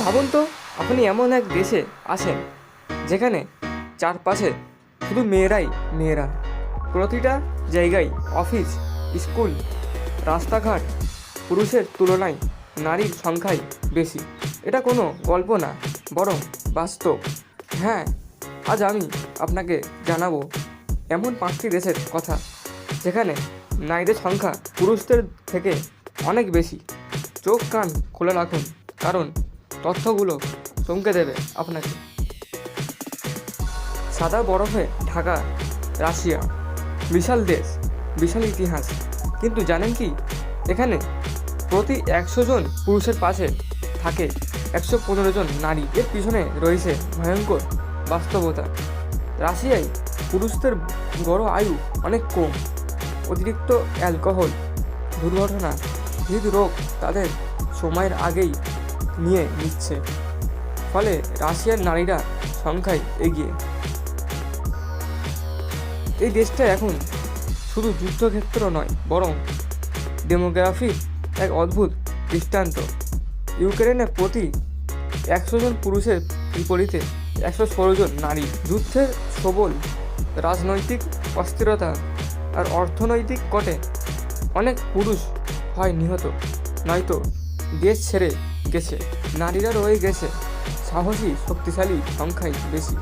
ভাবুন তো, আপনি এমন এক দেশে আছেন যেখানে চারপাশে শুধু মেয়েরাই মেয়েরা। প্রতিটা জায়গায় অফিস, স্কুল, রাস্তাঘাট পুরুষের তুলনায় নারীর সংখ্যাই বেশি। এটা কোনো গল্প না, বরং বাস্তব। হ্যাঁ আজ আমি আপনাকে জানাব এমন পাঁচটি দেশের কথা যেখানে নারীদের সংখ্যা পুরুষদের থেকে অনেক বেশি। চোখ কান খোলা রাখুন, কারণ তথ্যগুলো চমকে দেবে আপনাকে। সাদা বরফে ঢাকা, রাশিয়া, বিশাল দেশ, বিশাল ইতিহাস। কিন্তু জানেন কি? এখানে প্রতি একশো জন পুরুষের পাশে থাকে একশো পনেরো জন নারী। এর পিছনে রয়েছে ভয়ঙ্কর বাস্তবতা। রাশিয়ায় পুরুষদের গড় আয়ু অনেক কম। অতিরিক্ত অ্যালকোহল, দুর্ঘটনা, হৃদরোগ তাদের সময়ের আগেই নিয়ে নিচ্ছে। ফলে রাশিয়ার নারীরা সংখ্যায় এগিয়ে। এই দেশটা এখন শুধু যুদ্ধক্ষেত্র নয়, বরং ডেমোগ্রাফি এক অদ্ভুত দৃষ্টান্ত। ইউক্রেনে প্রতি একশো জন পুরুষের বিপরীতে একশো ষোলো জন নারী। যুদ্ধের সবল রাজনৈতিক অস্থিরতা আর অর্থনৈতিক কটে অনেক পুরুষ হয় নিহত, নয়তো দেশ ছেড়ে গেছে। নারীরা রয়ে গেছে। সাহসী, শক্তিশালী সংখ্যাই বেশি।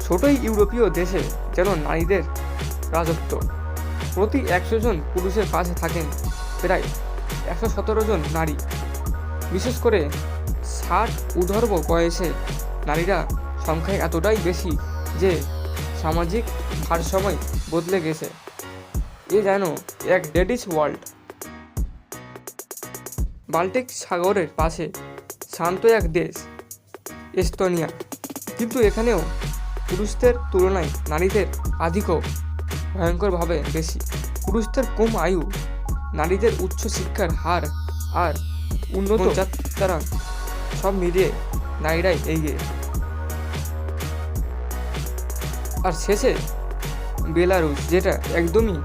ছোটই ইউরোপীয় দেশে যেন নারীদের রাজত্ব। প্রতি একশো জন পুরুষের পাশে থাকেন প্রায় একশো সতেরো জন নারী। বিশেষ করে ষাট উধর্ব বয়সে নারীরা সংখ্যায় এতটাই বেশি যে সামাজিক ভারসাম্য বদলে গেছে। এ যেন এক ডেডিস ওয়ার্ল্ড। বাল্টিক সাগরের পাশে শান্ত এক দেশ এস্তোনিয়া। কিন্তু এখানেও পুরুষদের তুলনায় নারীদের আধিক্য ভয়ঙ্করভাবে বেশি। পুরুষদের কম আয়ু নারীদের উচ্চ শিক্ষার হার আর উন্নত যাত্রা সব মিলিয়ে নারীরাই এগিয়ে। আর শেষে বেলারুস যেটা একদমই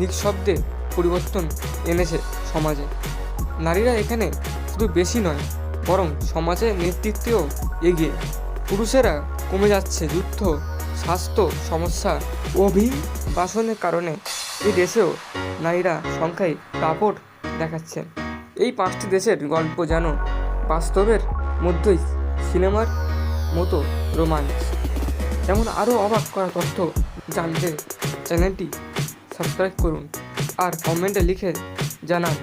নিঃশব্দে পরিবর্তন এনেছে সমাজে। নারীরা এখানে শুধু বেশি নয়, বরং সমাজের নেতৃত্বেও এগিয়ে। পুরুষেরা কমে যাচ্ছে যুদ্ধ, স্বাস্থ্য সমস্যা অভিবাসনের কারণে এই দেশেও নারীরা সংখ্যায় দাপট দেখাচ্ছে এই পাঁচটি দেশের গল্প যেন বাস্তবের মধ্যেই সিনেমার মতো রোমাঞ্চ। যেমন আরও অবাক করা তথ্য জানতে চ্যানেলটি সাবস্ক্রাইব করুন আর কমেন্টে লিখে জানান।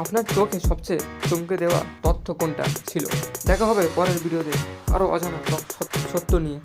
আপনার চোখে সবচেয়ে চমকে দেওয়া তথ্য কোনটা ছিল? দেখা হবে পরের ভিডিওতে আরও অজানা সত্য নিয়ে।